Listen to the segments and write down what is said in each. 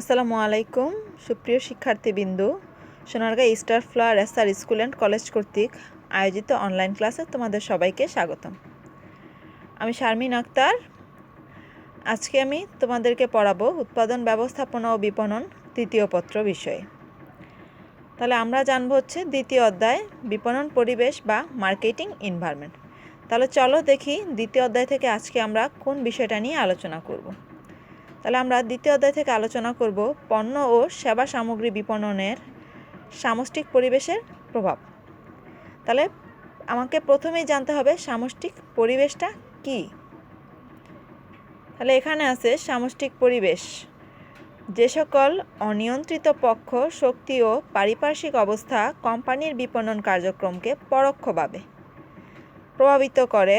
আসসালামু আলাইকুম, সুপ্রিয় শিক্ষার্থীবৃন্দু। Sonargaon star flower SR school and college কর্তৃক আয়োজিত অনলাইন ক্লাসে তোমাদের সবাইকে স্বাগতম। আমি শারমিন আক্তার। আজকে আমি তোমাদেরকে পড়াবো উৎপাদন ব্যবস্থাপনা ও বিপণন তৃতীয় পত্র বিষয়ে। তাহলে আমরা জানব হচ্ছে দ্বিতীয় অধ্যায়, বিপণন, পরিবেশ বা মার্কেটিং এনভায়রনমেন্ট। তাহলে চলো দেখি দ্বিতীয় অধ্যায় থেকে আজকে আমরা কোন বিষয়টা নিয়ে আলোচনা করব। তাহলে আমরা দ্বিতীয় অধ্যায় থেকে আলোচনা করব পণ্য ও সেবা সামগ্রী বিপণনের সামষ্টিক পরিবেশের প্রভাব। তাহলে আমাকে প্রথমেই জানতে হবে সামষ্টিক পরিবেশটা কি? তাহলে এখানে আছে সামষ্টিক পরিবেশ। যে সকল অনিয়ন্ত্রিত পক্ষ, শক্তি ও পারিপার্শ্বিক অবস্থা কোম্পানির বিপণন কার্যক্রমকে পরোক্ষভাবে প্রভাবিত করে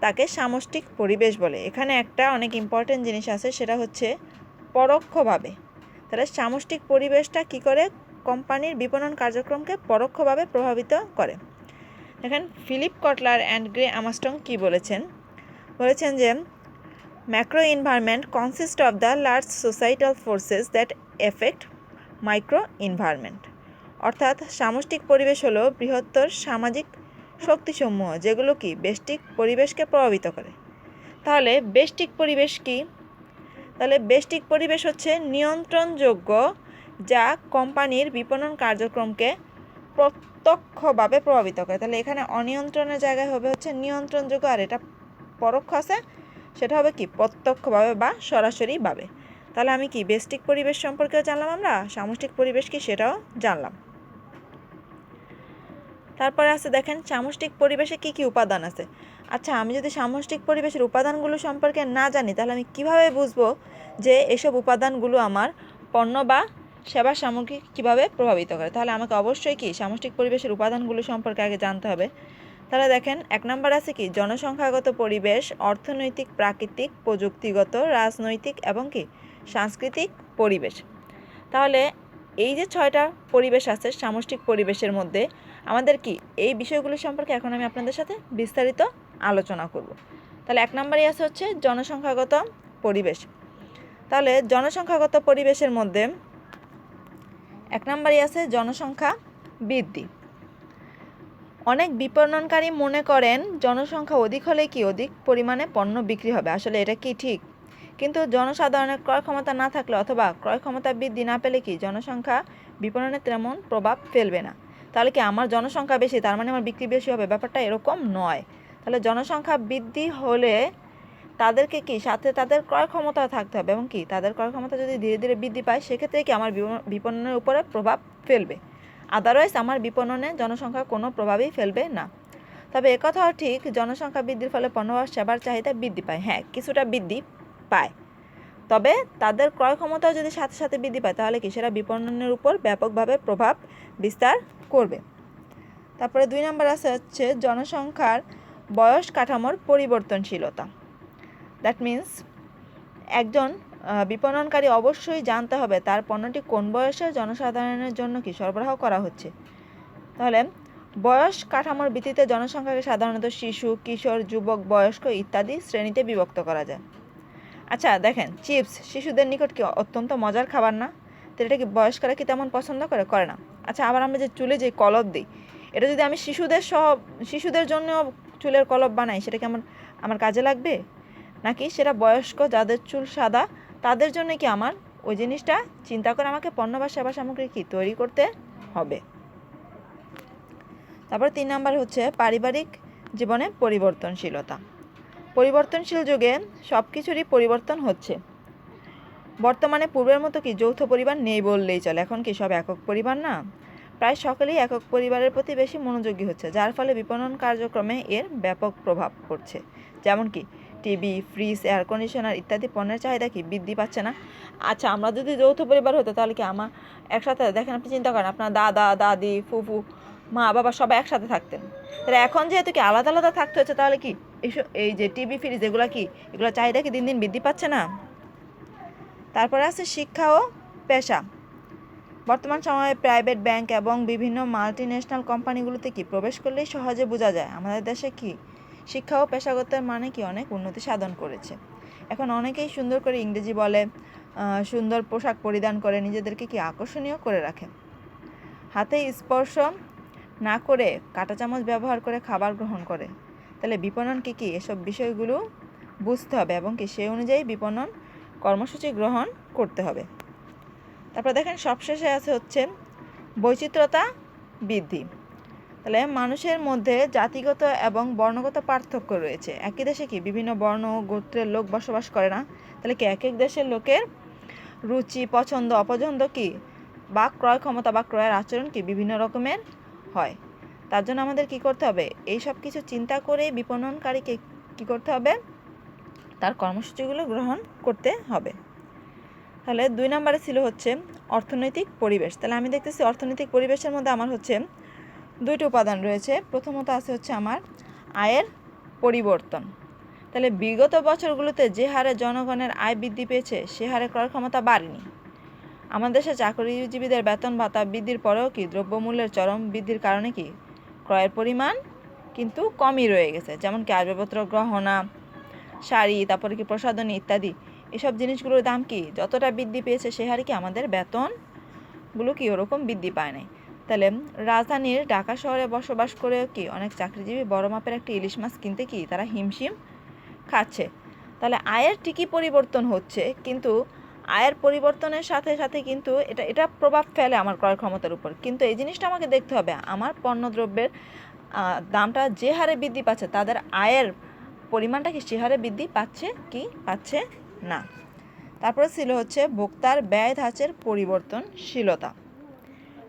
তাকে সামষ্টিক পরিবেশ বলে। এখানে একটা অনেক ইম্পর্টেন্ট জিনিস আছে, সেটা হচ্ছে পরোক্ষভাবে। তাহলে সামষ্টিক পরিবেশটা কি করে? কোম্পানির বিপণন কার্যক্রমকে পরোক্ষভাবে প্রভাবিত করে। দেখেন, Philip Kotler and Gary Armstrong কি বলেছেন? বলেছেন যে macro environment consist of the large societal forces that affect micro environment অর্থাৎ সামষ্টিক পরিবেশ হলো বৃহত্তর সামাজিক শক্তিসমূহ, যেগুলো কি বেষ্টিক পরিবেশকে প্রভাবিত করে। তাহলে বেষ্টিক পরিবেশ কি? তাহলে বেষ্টিক পরিবেশ হচ্ছে নিয়ন্ত্রণযোগ্য, যা কোম্পানির বিপণন কার্যক্রমকে প্রত্যক্ষভাবে প্রভাবিত করে। তাহলে এখানে অনিয়ন্ত্রণের জায়গায় হবে হচ্ছে নিয়ন্ত্রণযোগ্য, আর এটা পরোক্ষ আছে, সেটা হবে কি প্রত্যক্ষভাবে বা সরাসরিভাবে। তাহলে আমি কি বেষ্টিক পরিবেশ সম্পর্কেও জানলাম আমরা? সামষ্টিক পরিবেশ কি সেটাও জানলাম। তারপরে আছে দেখেন সামষ্টিক পরিবেশে কি কি উপাদান আছে। আচ্ছা আমি যদি সামষ্টিক পরিবেশের উপাদানগুলো সম্পর্কে না জানি, তাহলে আমি কীভাবে বুঝব যে এসব উপাদানগুলো আমার পণ্য বা সেবা সামগ্রী কীভাবে প্রভাবিত করে? তাহলে আমাকে অবশ্যই কি সামষ্টিক পরিবেশের উপাদানগুলো সম্পর্কে আগে জানতে হবে। তাহলে দেখেন, এক নম্বর আছে কি? জনসংখ্যাগত পরিবেশ, অর্থনৈতিক, প্রাকৃতিক, প্রযুক্তিগত, রাজনৈতিক এবং কি? সাংস্কৃতিক পরিবেশ। তাহলে এই যে ছয়টা পরিবেশ আছে সামষ্টিক পরিবেশের মধ্যে আমাদের কি এই বিষয়গুলি সম্পর্কে এখন আমি আপনাদের সাথে বিস্তারিত আলোচনা করব। তাহলে এক নম্বরই আছে হচ্ছে জনসংখ্যাগত পরিবেশ। তাহলে জনসংখ্যাগত পরিবেশের মধ্যে এক নম্বরই আছে জনসংখ্যা বৃদ্ধি। অনেক বিপণনকারী মনে করেন জনসংখ্যা অধিক হলে কি অধিক পরিমাণে পণ্য বিক্রি হবে? আসলে এটা কি ঠিক? কিন্তু জনসাধারণের ক্রয় ক্ষমতা না থাকলে অথবা ক্রয় ক্ষমতা বৃদ্ধি না পেলে কি জনসংখ্যা বিপণনে তেমন প্রভাব ফেলবে না। তাহলে কি আমার জনসংখ্যা বেশি? তার মানে আমার বিক্রি বেশি হবে? ব্যাপারটা এরকম নয়। তাহলে জনসংখ্যা বৃদ্ধি হলে তাদেরকে কি? সাথে তাদের ক্রয় ক্ষমতা থাকতে হবে। এবং কি? তাদের ক্রয় ক্ষমতা যদি ধীরে ধীরে বৃদ্ধি পায়, সেক্ষেত্রে কি আমার বিপণনের উপরে প্রভাব ফেলবে? আদারওয়াইজ আমার বিপণনে জনসংখ্যা কোনো প্রভাবই ফেলবে না। তবে একথাও ঠিক, জনসংখ্যা বৃদ্ধির ফলে পণ্য সেবার চাহিদা বৃদ্ধি পায়। হ্যাঁ কিছুটা বৃদ্ধি পায়। তবে তাদের ক্রয় ক্ষমতাও যদি সাথে সাথে বৃদ্ধি পায়, তাহলে কি? সেটা বিপণনের উপর ব্যাপকভাবে প্রভাব বিস্তার করবে। তারপরে দুই নম্বর আছে হচ্ছে জনসংখ্যার বয়স কাঠামোর পরিবর্তনশীলতা। দ্যাট মিন্স একজন বিপণনকারী অবশ্যই জানতে হবে তার পণ্যটি কোন বয়সে জনসাধারণের জন্য কি সরবরাহ করা হচ্ছে। তাহলে বয়স কাঠামোর ভিত্তিতে জনসংখ্যাকে সাধারণত শিশু, কিশোর, যুবক, বয়স্ক ইত্যাদি শ্রেণীতে বিভক্ত করা যায়। আচ্ছা দেখেন, চিপস, শিশুদের নিকট কি অত্যন্ত মজার খাবার না? তো এটা কি বয়স্করা কি তেমন পছন্দ করে? করে না। আচ্ছা আবার আমরা যে চুলে যে কলব দিই, এটা যদি আমি শিশুদের সহ, শিশুদের জন্য চুলের কলব বানাই, সেটা কি আমার আমার কাজে লাগবে? নাকি সেটা বয়স্ক যাদের চুল সাদা, তাদের জন্য কি আমার ওই জিনিসটা? চিন্তা করে আমাকে পণ্য বা সেবা সামগ্রী কি তৈরি করতে হবে? তারপর তিন নাম্বার হচ্ছে পারিবারিক জীবনে পরিবর্তনশীলতা। পরিবর্তনশীল যুগে সব কিছুরই পরিবর্তন হচ্ছে। বর্তমানে পূর্বের মতো কি যৌথ পরিবার নেই বললেই চলে? এখন কি সব একক পরিবার না? প্রায় সকলেই একক পরিবারের প্রতি বেশি মনোযোগী হচ্ছে, যার ফলে বিপণন কার্যক্রমে এর ব্যাপক প্রভাব পড়ছে। যেমন কি, টিভি, ফ্রিজ, এয়ার কন্ডিশনার ইত্যাদি পণ্যের চাহিদা কি বৃদ্ধি পাচ্ছে না? আচ্ছা আমরা যদি যৌথ পরিবার হতো, তাহলে কি আমার একসাথে, দেখেন আপনি চিন্তা করেন, আপনার দাদা, দাদি, ফুফু, মা, বাবা সবাই একসাথে থাকতেন। তাহলে এখন যেহেতু কি আলাদা আলাদা থাকতে হচ্ছে, তাহলে কি এইসব এই যে টিভি, ফ্রিজ, এগুলো কি, এগুলো চাহিদা কি দিন দিন বৃদ্ধি পাচ্ছে না? তারপরে আছে শিক্ষা ও পেশা। বর্তমান সময়ে প্রাইভেট ব্যাংক এবং বিভিন্ন মাল্টি ন্যাশনাল কোম্পানিগুলোতে কি প্রবেশ করলেই সহজে বোঝা যায়? আমাদের দেশে কি শিক্ষা ও পেশাগতের মানে কি অনেক উন্নতি সাধন করেছে? এখন অনেকেই সুন্দর করে ইংরেজি বলে সুন্দর পোশাক পরিধান করে, নিজেদেরকে কি আকর্ষণীয় করে রাখে? হাতে স্পর্শ না করে কাঁটা চামচ ব্যবহার করে খাবার গ্রহণ করে। তাহলে বিপণন কী কী এসব বিষয়গুলো বুঝতে হবে এবং কি সেই অনুযায়ী বিপণন কর্মসূচি গ্রহণ করতে হবে। তারপর দেখেন সবশেষে আছে হচ্ছে বৈচিত্র্যতা বৃদ্ধি। তাহলে মানুষের মধ্যে জাতিগত এবং বর্ণগত পার্থক্য রয়েছে। একই দেশে কি বিভিন্ন বর্ণ গোত্রের লোক বসবাস করে না? তাহলে কি এক এক দেশের লোকের রুচি, পছন্দ, অপছন্দ কি বা ক্রয় ক্ষমতা বা ক্রয়ের আচরণ কি বিভিন্ন রকমের হয়? তার জন্য আমাদের কি করতে হবে? এই সব কিছু চিন্তা করে বিপণনকারীকে কি করতে হবে? তার কর্মসূচিগুলো গ্রহণ করতে হবে। তাহলে দুই নম্বরে ছিল হচ্ছে অর্থনৈতিক পরিবেশ। তাহলে আমি দেখতেছি অর্থনৈতিক পরিবেশের মধ্যে আমার হচ্ছে দুইটি উপাদান রয়েছে। প্রথমত আছে হচ্ছে আমার আয়ের পরিবর্তন। তাহলে বিগত বছরগুলোতে যে হারে জনগণের আয় বৃদ্ধি পেয়েছে, সে হারে ক্রয় ক্ষমতা বাড়েনি। আমাদের দেশে চাকরিজীবীদের বেতন ভাতা বৃদ্ধির পরেও কি দ্রব্যমূল্যের চরম বৃদ্ধির কারণে কি ক্রয়ের পরিমাণ কিন্তু কমই রয়ে গেছে? যেমন কি আসবাবপত্র গহনা শাড়ি, তারপরে কি প্রসাধনী ইত্যাদি। এসব জিনিসগুলোর দাম কি? যতটা বৃদ্ধি পেয়েছে সে হারে কি আমাদের বেতনগুলো কি ওরকম বৃদ্ধি পায় নাই? তাহলে রাজধানীর ঢাকা শহরে বসবাস করেও কি অনেক চাকরিজীবী বড় মাপের একটি ইলিশ মাছ কিনতে কি তারা হিমশিম খাচ্ছে? তাহলে আয়ের ঠিকই পরিবর্তন হচ্ছে, কিন্তু আয়ের পরিবর্তনের সাথে সাথে কিন্তু এটা এটা প্রভাব ফেলে আমার ক্রয় ক্ষমতার উপর। কিন্তু এই জিনিসটা আমাকে দেখতে হবে। আমার পণ্যদ্রব্যের দামটা যে হারে বৃদ্ধি পাচ্ছে, তাদের আয়ের পরিমাণটা কি সে হারে বৃদ্ধি পাচ্ছে কি পাচ্ছে না? তারপরে ছিল হচ্ছে ভোক্তার ব্যয় ধাঁচের পরিবর্তনশীলতা।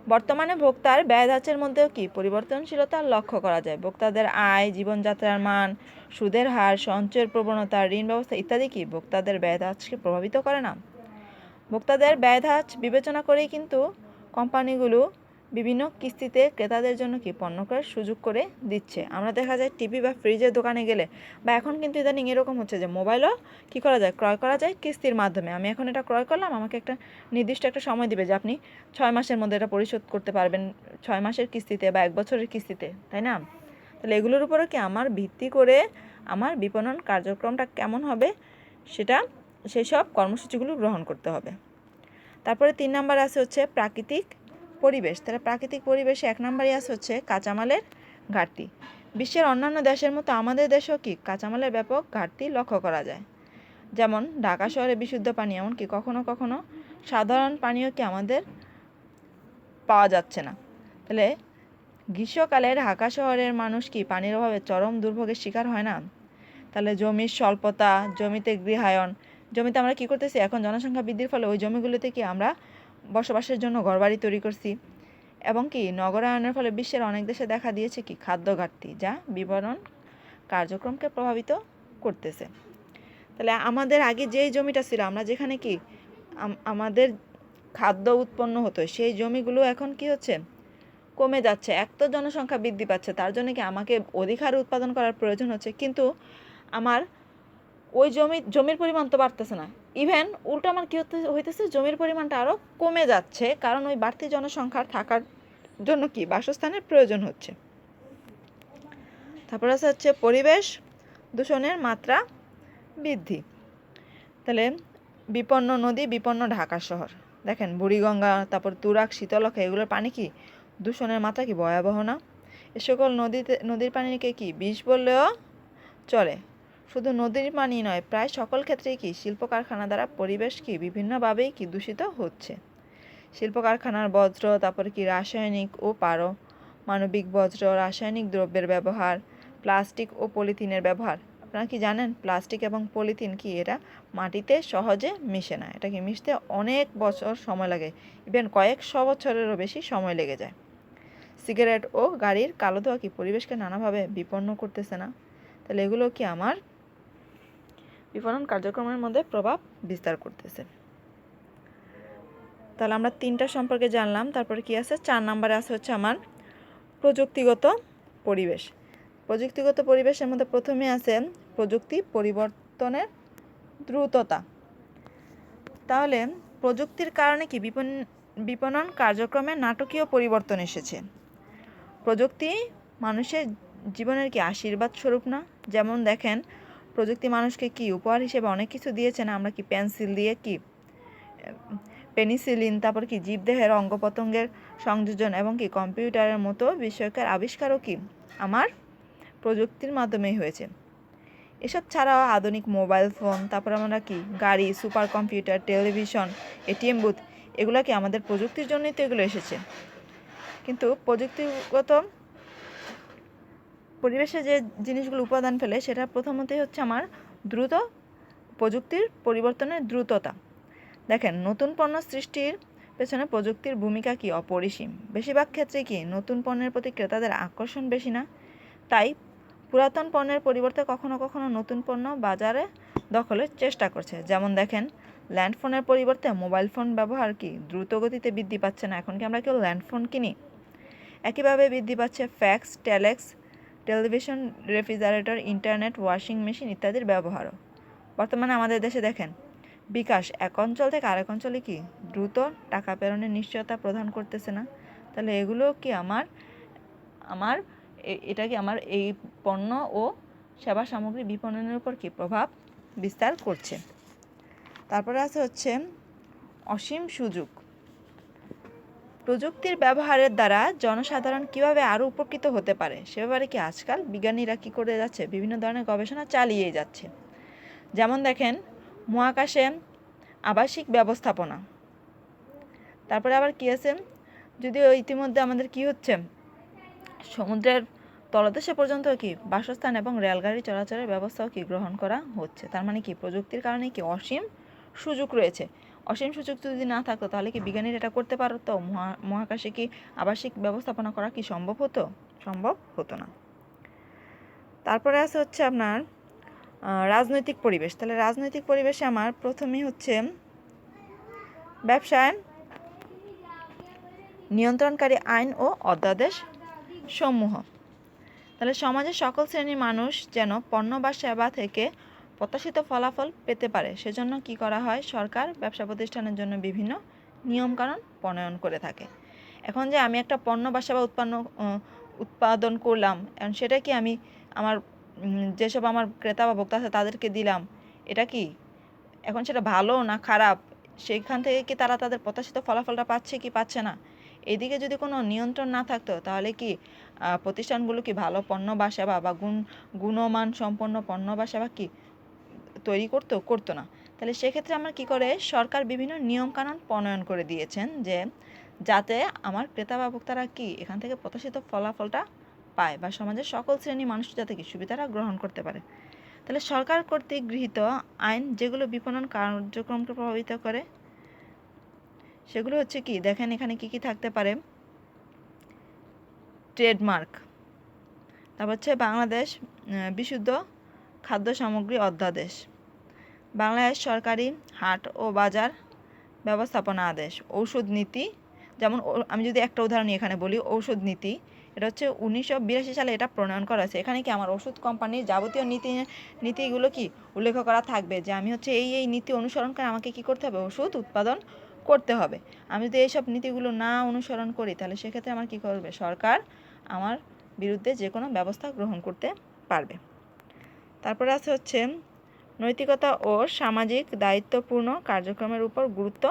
বর্তমানে ভোক্তার ব্যয় ধাঁচের মধ্যেও কি পরিবর্তনশীলতা লক্ষ্য করা যায়? ভোক্তাদের আয়, জীবনযাত্রার মান, সুদের হার, সঞ্চয়ের প্রবণতা, ঋণ ব্যবস্থা ইত্যাদি কি ভোক্তাদের ব্যয় ধাঁচকে প্রভাবিত করে না? ভোক্তাদের ব্যয় ধাঁচ বিবেচনা করেই কিন্তু কোম্পানিগুলো বিভিন্ন কিস্তিতে ক্রেতাদের জন্য কি পণ্য ক্রয়ের সুযোগ করে দিচ্ছে? আমরা দেখা যায় টিভি বা ফ্রিজের দোকানে গেলে বা এখন কিন্তু ইদানিং এরকম হচ্ছে যে মোবাইলও কী করা যায়? ক্রয় করা যায় কিস্তির মাধ্যমে। আমি এখন এটা ক্রয় করলাম, আমাকে একটা নির্দিষ্ট একটা সময় দিবে যে আপনি ছয় মাসের মধ্যে এটা পরিশোধ করতে পারবেন। ছয় মাসের কিস্তিতে বা এক বছরের কিস্তিতে, তাই না? তাহলে এগুলোর উপরে কি আমার ভিত্তি করে আমার বিপণন কার্যক্রমটা কেমন হবে সেটা সেই সব কর্মসূচিগুলো গ্রহণ করতে হবে। তারপরে তিন নাম্বার আছে হচ্ছে প্রাকৃতিক পরিবেশ। তাহলে প্রাকৃতিক পরিবেশে এক নম্বরই আছে হচ্ছে কাঁচামালের ঘাটতি। বিশ্বের অন্যান্য দেশের মতো আমাদের দেশেও কি কাঁচামালের ব্যাপক ঘাটতি লক্ষ্য করা যায়? যেমন ঢাকা শহরে বিশুদ্ধ পানি, এমনকি কখনো কখনো সাধারণ পানীয় কি আমাদের পাওয়া যাচ্ছে না। তাহলে গ্রীষ্মকালে ঢাকা শহরের মানুষ কি পানির অভাবে চরম দুর্ভোগের শিকার হয় না? তাহলে জমির স্বল্পতা, জমিতে গৃহায়ন জমিতে আমরা কি করতেছি? এখন জনসংখ্যা বৃদ্ধির ফলে ওই জমিগুলোতে কি আমরা বসবাসের জন্য ঘরবাড়ি তৈরি করছি। এবং কি নগরায়নের ফলে বিশ্বের অনেক দেশে দেখা দিয়েছে কি খাদ্য ঘাটতি যা বিবরণ কার্যক্রমকে প্রভাবিত করতেছে। তাহলে আমাদের আগে যেই জমিটা ছিল, আমরা যেখানে কি আমাদের খাদ্য উৎপন্ন হতো, সেই জমিগুলো এখন কি হচ্ছে? কমে যাচ্ছে। এক তো জনসংখ্যা বৃদ্ধি পাচ্ছে, তার জন্য কি আমাকে অধিক হারে উৎপাদন করার প্রয়োজন হচ্ছে। কিন্তু আমার ওই জমি জমির পরিমাণ তো বাড়তেছে না। ইভেন উল্টো আমার কী হতে হইতেছে, জমির পরিমাণটা আরও কমে যাচ্ছে, কারণ ওই বাড়তি জনসংখ্যার থাকার জন্য কি? বাসস্থানের প্রয়োজন হচ্ছে। তারপর আছে হচ্ছে পরিবেশ, দূষণের মাত্রা বৃদ্ধি। তাহলে বিপন্ন নদী, বিপন্ন ঢাকা শহর। দেখেন, বুড়িগঙ্গা, তারপর তুরাগ শীতলক্ষা এগুলোর পানি কি? দূষণের মাত্রা কি? ভয়াবহ না? এ সকল নদীতে নদীর পানিকে কি? বিষ বললেও চলে। শুধু নদীর পানি নয়, প্রায় সকল ক্ষেত্রেই কি শিল্প কারখানা দ্বারা পরিবেশ কি বিভিন্নভাবেই কি দূষিত হচ্ছে? শিল্প কারখানার বজ্র তারপরে কি রাসায়নিক ও পারো মানবিক বজ্র রাসায়নিক দ্রব্যের ব্যবহার, প্লাস্টিক ও পলিথিনের ব্যবহার। আপনারা কি জানেন প্লাস্টিক এবং পলিথিন কি এরা মাটিতে সহজে মিশে না? এটা কি মিশতে অনেক বছর সময় লাগে? ইভেন কয়েকশো বছরেরও বেশি সময় লেগে যায়। সিগারেট ও গাড়ির কালো ধোয়া কি পরিবেশকে নানাভাবে বিপন্ন করতেছে না? তাহলে এগুলো কি আমার বিপণন কার্যক্রমের মধ্যে প্রভাব বিস্তার করতেছে। তাহলে আমরা তিনটা সম্পর্কে জানলাম, তারপরে কি আছে? চার নাম্বারে আছে হচ্ছে আমার প্রযুক্তিগত পরিবেশ। প্রযুক্তিগত পরিবেশের মধ্যে প্রথমে আছে প্রযুক্তি পরিবর্তনের দ্রুততা। তাহলে প্রযুক্তির কারণে কি বিপণ, বিপণন কার্যক্রমে নাটকীয় পরিবর্তন এসেছে? প্রযুক্তি মানুষের জীবনের কি আশীর্বাদ স্বরূপ না? যেমন দেখেন প্রযুক্তি মানুষকে কি উপহার হিসেবে অনেক কিছু দিয়েছে না আমরা কি পেন্সিল দিয়ে, কি, পেনিসিলিন, তারপর কি জীবদেহের অঙ্গ প্রত্যঙ্গের সংযোজন এবং কি কম্পিউটারের মতো বিষয়কের আবিষ্কারও কি আমার প্রযুক্তির মাধ্যমেই হয়েছে। এসব ছাড়াও আধুনিক মোবাইল ফোন, তারপর আমরা কি, গাড়ি, super computer, television, ATM booth, এগুলো কি আমাদের প্রযুক্তির জন্যই তো এগুলো এসেছে। কিন্তু প্রযুক্তিগত পরিবেশে যে জিনিসগুলো উপাদান ফেলে, সেটা প্রথমতই হচ্ছে আমার দ্রুত প্রযুক্তির পরিবর্তনের দ্রুততা। দেখেন, নতুন পণ্য সৃষ্টির পেছনে প্রযুক্তির ভূমিকা কি অপরিসীম? বেশিরভাগ ক্ষেত্রে কি নতুন পণ্যের প্রতি ক্রেতাদের আকর্ষণ বেশি না? তাই পুরাতন পণ্যের পরিবর্তে কখনো কখনো নতুন পণ্য বাজারে দখলের চেষ্টা করছে। যেমন দেখেন ল্যান্ড ফোনের পরিবর্তে মোবাইল ফোন ব্যবহার কি দ্রুত গতিতে বৃদ্ধি পাচ্ছে না? এখন কি আমরা কেউ ল্যান্ড ফোন কিনি? একইভাবে বৃদ্ধি পাচ্ছে fax, telex television, refrigerator, internet, washing machine ইত্যাদির ব্যবহারও। বর্তমানে আমাদের দেশে দেখেন, বিকাশ এক অঞ্চল থেকে আরেক অঞ্চলে কি দ্রুত টাকা প্রেরণের নিশ্চয়তা প্রদান করতেছে না? তাহলে এগুলো কি আমার আমার এটা কি আমার এই পণ্য ও সেবা সামগ্রী বিপণনের উপর কি প্রভাব বিস্তার করছে? তারপরে আছে হচ্ছে অসীম সুযোগ। প্রযুক্তির ব্যবহারের দ্বারা জনসাধারণ কীভাবে আরও উপকৃত হতে পারে, সে ব্যাপারে কি আজকাল বিজ্ঞানীরা কী করে যাচ্ছে, বিভিন্ন ধরনের গবেষণা চালিয়ে যাচ্ছে। যেমন দেখেন, মহাকাশে আবাসিক ব্যবস্থাপনা। তারপরে আবার কী আছে? যদিও ইতিমধ্যে আমাদের কি হচ্ছে, সমুদ্রের তলদেশে পর্যন্ত কি বাসস্থান এবং রেলগাড়ি চলাচলের ব্যবস্থাও কি গ্রহণ করা হচ্ছে? তার মানে কি প্রযুক্তির কারণে কি অসীম সুযোগ রয়েছে? অসীম সুযোগ যদি না থাকতো, তাহলে কি বিজ্ঞানীরা এটা করতে পারতো? মহা, মহাকাশে কি আবাসিক ব্যবস্থাপনা করা কি সম্ভব হতো? সম্ভব হতো না। তারপরে আছে হচ্ছে আপনার রাজনৈতিক পরিবেশ। তাহলে রাজনৈতিক পরিবেশে আমার প্রথমেই হচ্ছে ব্যবসায় নিয়ন্ত্রণকারী আইন ও অধ্যাদেশ সমূহ। তাহলে সমাজের সকল শ্রেণির মানুষ যেন পণ্য বা সেবা থেকে প্রত্যাশিত ফলাফল পেতে পারে। সেজন্য কি করা হয়? সরকার ব্যবসা প্রতিষ্ঠানের জন্য বিভিন্ন নিয়মকানুন প্রণয়ন করে থাকে। এখন যে আমি একটা পণ্য বা সেবা উৎপন্ন উৎপাদন করলাম, এখন সেটা কি আমি আমার যেসব আমার ক্রেতা বা ভোক্তা আছে তাদেরকে দিলাম? এটা কি? এখন সেটা ভালো না খারাপ? সেইখান থেকে কি তারা তাদের প্রত্যাশিত ফলাফলটা পাচ্ছে কি পাচ্ছে না? এদিকে যদি কোনো নিয়ন্ত্রণ না থাকতো, তাহলে কি প্রতিষ্ঠানগুলো কি ভালো পণ্য বা সেবা বা গুণ, গুণমান সম্পন্ন পণ্য বা সেবা কি তৈরি করতো করতো না। তাহলে সেক্ষেত্রে আমার কি করে, সরকার বিভিন্ন নিয়মকানুন প্রণয়ন করে দিয়েছেন যে, যাতে আমার ক্রেতা বা ভোক্তারা কি এখান থেকে প্রত্যাশিত ফলাফলটা পায় বা সমাজের সকল শ্রেণির মানুষ যাতে কি সুবিধাটা গ্রহণ করতে পারে। তাহলে সরকার কর্তৃক গৃহীত আইন যেগুলো বিপণন কার্যক্রমকে প্রভাবিত করে, সেগুলো হচ্ছে কি, দেখেন এখানে কি কি থাকতে পারে। ট্রেডমার্ক, তারপর হচ্ছে বাংলাদেশ বিশুদ্ধ খাদ্য সামগ্রী অধ্যাদেশ। বাংলাদেশ সরকারি হাট ও বাজার ব্যবস্থাপনা আদেশ। ঔষধ নীতি, যেমন আমি যদি একটা উদাহরণ এখানে বলি, ঔষধ নীতি, এটা হচ্ছে উনিশশো বিরাশি সালে এটা প্রণয়ন করা হয়েছে। এখানে কি আমার ওষুধ কোম্পানির যাবতীয় নীতি, নীতিগুলো কি উল্লেখ করা থাকবে? যে আমি হচ্ছে এই এই নীতি অনুসরণ করে আমাকে কি করতে হবে? ওষুধ উৎপাদন করতে হবে। আমি যদি এইসব নীতিগুলো না অনুসরণ করি, তাহলে সেক্ষেত্রে আমার কি করবে? সরকার আমার বিরুদ্ধে যে কোনো ব্যবস্থা গ্রহণ করতে পারবে। তারপরে আছে হচ্ছে নৈতিকতা ও সামাজিক দায়িত্বপূর্ণ কার্যক্রমের উপর গুরুত্ব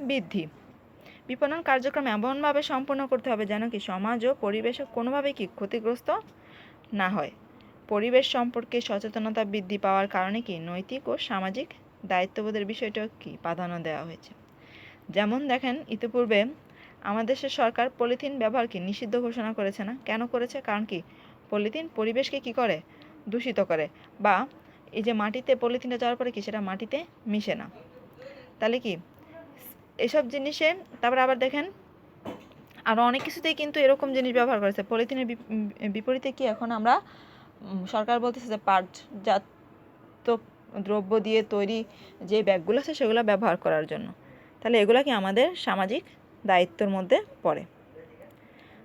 বৃদ্ধি। বিপণন কার্যক্রম এমনভাবে সম্পন্ন করতে হবে যেন কি সমাজ ও পরিবেশে কোনোভাবে কি ক্ষতিগ্রস্ত না হয়। পরিবেশ সম্পর্কে সচেতনতা বৃদ্ধি পাওয়ার কারণে কি নৈতিক ও সামাজিক দায়িত্ববোধের বিষয়টাও কি প্রাধান্য দেওয়া হয়েছে। যেমন দেখেন, ইতিপূর্বে আমাদের দেশের সরকার পলিথিন ব্যবহার কি নিষিদ্ধ ঘোষণা করেছে না? কেন করেছে? কারণ কি পলিথিন পরিবেশকে কি করে দূষিত করে বা এই যে মাটিতে পলিথিনটা যাওয়ার পরে কি সেটা মাটিতে মিশে না? তাহলে কি? এসব জিনিসে তারপরে আবার দেখেন আরও অনেক কিছুতেই কিন্তু এরকম জিনিস ব্যবহার করেছে। পলিথিনের বিপরীতে কি এখন আমরা সরকার বলতেছে যে পাটজাত দ্রব্য দিয়ে তৈরি যে ব্যাগগুলো আছে সেগুলো ব্যবহার করার জন্য। তাহলে এগুলো কি আমাদের সামাজিক দায়িত্বের মধ্যে পড়ে।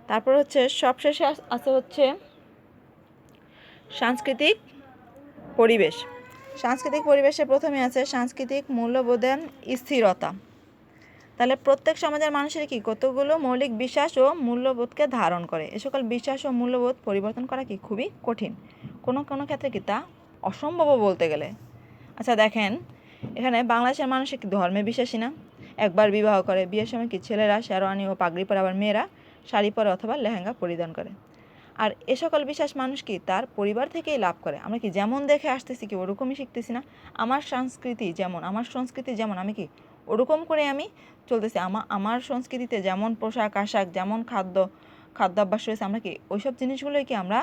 তারপর হচ্ছে সবশেষে আছে হচ্ছে সাংস্কৃতিক পরিবেশ। সাংস্কৃতিক পরিবেশে প্রথমে আছে সাংস্কৃতিক মূল্যবোধের স্থিরতা। তাহলে প্রত্যেক সমাজের মানুষের কি কতগুলো মৌলিক বিশ্বাস ও মূল্যবোধকে ধারণ করে? এ সকল বিশ্বাস ও মূল্যবোধ পরিবর্তন করা কি খুবই কঠিন? কোনো কোনো ক্ষেত্রে কি তা অসম্ভবও বলতে গেলে? আচ্ছা দেখেন, এখানে বাংলাদেশের মানুষ কি ধর্মে বিশ্বাসী না? একবার বিবাহ করে, বিয়ের সময় কি ছেলেরা শেরওয়ানি ও পাগড়ি পরে আবার মেয়েরা শাড়ি পরে অথবা লেহেঙ্গা পরিধান করে। আর এ সকল বিশ্বাস মানুষ কি তার পরিবার থেকেই লাভ করে? আমরা কি যেমন দেখে আসতেছি কি ওরকমই শিখতেছি না? আমার সংস্কৃতি যেমন, আমার সংস্কৃতি যেমন, আমি কি ওরকম করে আমি চলতেছি? আমার আমার সংস্কৃতিতে যেমন পোশাক, আশাক, যেমন খাদ্য, খাদ্যাভ্যাস রয়েছে, আমরা কি ওইসব জিনিসগুলোই কি আমরা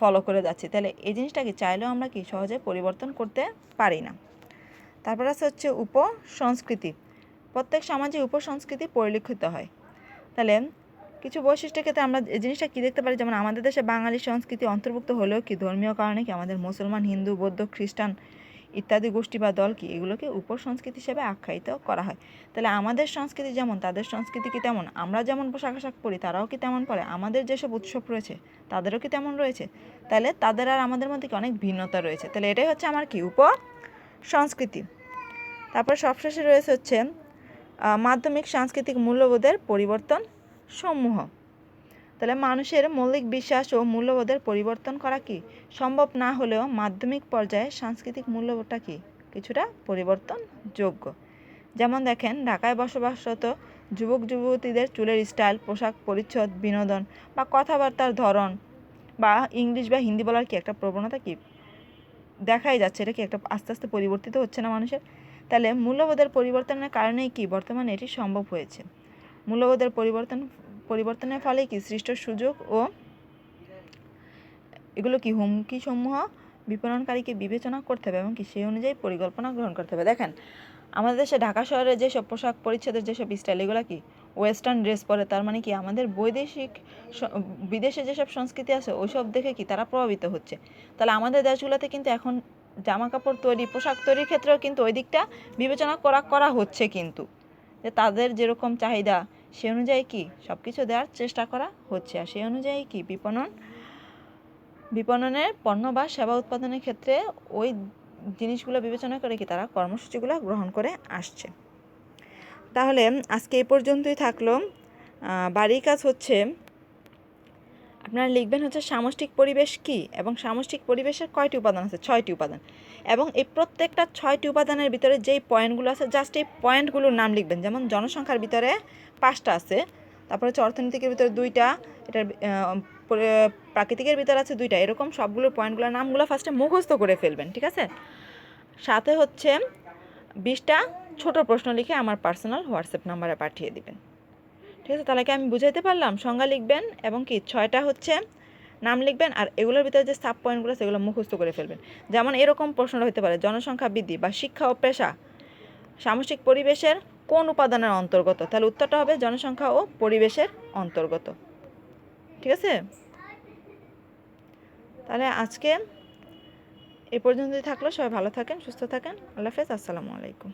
ফলো করে যাচ্ছি? তাহলে এই জিনিসটাকে চাইলেও আমরা কি সহজে পরিবর্তন করতে পারি না? তারপর আছে হচ্ছে উপসংস্কৃতি। প্রত্যেক সমাজে উপসংস্কৃতি পরিলক্ষিত হয়। তাহলে কিছু বৈশিষ্ট্যের ক্ষেত্রে আমরা জিনিসটা কী দেখতে পারি? যেমন আমাদের দেশে বাঙালি সংস্কৃতি অন্তর্ভুক্ত হলেও কি ধর্মীয় কারণে কি আমাদের মুসলমান, হিন্দু, বৌদ্ধ, খ্রিস্টান ইত্যাদি গোষ্ঠী বা দল কি এগুলোকে উপসংস্কৃতি হিসেবে আখ্যায়িত করা হয়? তাহলে আমাদের সংস্কৃতি যেমন, তাদের সংস্কৃতি কি তেমন? আমরা যেমন পোশাক আশাক পরি, তারাও কি তেমন পরে? আমাদের যেসব উৎসব রয়েছে, তাদেরও কি তেমন রয়েছে? তাহলে তাদের আর আমাদের মধ্যে কি অনেক ভিন্নতা রয়েছে? তাহলে এটাই হচ্ছে আমার কি উপ সংস্কৃতি তারপর সবশেষে রয়েছে হচ্ছে মাধ্যমিক সাংস্কৃতিক মূল্যবোধের পরিবর্তন। সমূহ। তাহলে মানুষের মৌলিক বিশ্বাস ও মূল্যবোধের পরিবর্তন করা কি? সম্ভব না হলেও মাধ্যমিক পর্যায়ে সাংস্কৃতিক মূল্যবোধটা কি? কিছুটা পরিবর্তন যোগ্য। যেমন দেখেন, ঢাকায় বসবাসরত যুবক, যুবতীদের চুলের স্টাইল, পোশাক পরিচ্ছদ, বিনোদন বা কথাবার্তার ধরন বা ইংলিশ বা হিন্দি বলার কি একটা প্রবণতা কি? দেখাই যাচ্ছে এটা কি একটা আস্তে আস্তে পরিবর্তিত হচ্ছে না মানুষের? তাহলে মূল্যবোধের পরিবর্তনের কারণেই কি বর্তমানে এটি সম্ভব হয়েছে? মূল্যবোধের পরিবর্তন, পরিবর্তনের ফলে কি সৃষ্ট সুযোগ ও এগুলো কি হুমকি সমূহ বিপণনকারীকে বিবেচনা করতে হবে এবং কি সেই অনুযায়ী পরিকল্পনা গ্রহণ করতে হবে? দেখেন, আমাদের দেশে ঢাকা শহরে যেসব পোশাক পরিচ্ছদের যেসব স্টাইল এগুলো কি ওয়েস্টার্ন ড্রেস পরে, তার মানে কি আমাদের বৈদেশিক বিদেশে যেসব সংস্কৃতি আছে, ওইসব দেখে কি তারা প্রভাবিত হচ্ছে? তাহলে আমাদের দেশগুলোতে কিন্তু এখন জামা কাপড় তৈরি, পোশাক তৈরির ক্ষেত্রেও কিন্তু ওই দিকটা বিবেচনা করা করা হচ্ছে কিন্তু। যে তাদের যেরকম চাহিদা সে অনুযায়ী কি সব কিছু দেওয়ার চেষ্টা করা হচ্ছে? আর সেই অনুযায়ী কি বিপণন? বিপণনের পণ্য বা সেবা উৎপাদনের ক্ষেত্রে ওই জিনিসগুলো বিবেচনা করে কি তারা কর্মসূচিগুলো গ্রহণ করে আসছে? তাহলে আজকে এই পর্যন্তই থাকল। বাড়ির কাজ হচ্ছে আপনারা লিখবেন হচ্ছে সামষ্টিক পরিবেশ কি? এবং সামষ্টিক পরিবেশের কয়টি উপাদান আছে? ছয়টি উপাদান। এবং এই প্রত্যেকটা ছয়টি উপাদানের ভিতরে যেই পয়েন্টগুলো আছে জাস্ট এই পয়েন্টগুলোর নাম লিখবেন। যেমন জনসংখ্যার ভিতরে পাঁচটা আছে, তারপরে হচ্ছে অর্থনীতিকের ভিতরে দুইটা, এটার প্রাকৃতিকের ভিতরে আছে দুইটা, এরকম সবগুলো পয়েন্টগুলোর নামগুলো ফার্স্টে মুখস্থ করে ফেলবেন, ঠিক আছে? সাথে হচ্ছে বিশটা ছোট প্রশ্ন লিখে আমার পার্সোনাল হোয়াটসঅ্যাপ নাম্বারে পাঠিয়ে দিবেন। ঠিক আছে? তাহলে কি আমি বুঝাইতে পারলাম? সংজ্ঞা লিখবেন এবং কি? ছয়টা হচ্ছে নাম লিখবেন আর এগুলোর ভিতরে যে সাব পয়েন্টগুলো সেগুলো মুখস্থ করে ফেলবেন। যেমন এরকম প্রশ্ন হতে পারে, জনসংখ্যা বৃদ্ধি বা শিক্ষা ও পেশা, সামষ্টিক পরিবেশের কোন উপাদানের অন্তর্গত? তাহলে উত্তরটা হবে জনসংখ্যা ও পরিবেশের অন্তর্গত। ঠিক আছে? তাহলে আজকে এ পর্যন্তই থাকল, সবাই ভালো থাকেন, সুস্থ থাকেন, আল্লাহ হাফেজ, আসসালামু আলাইকুম।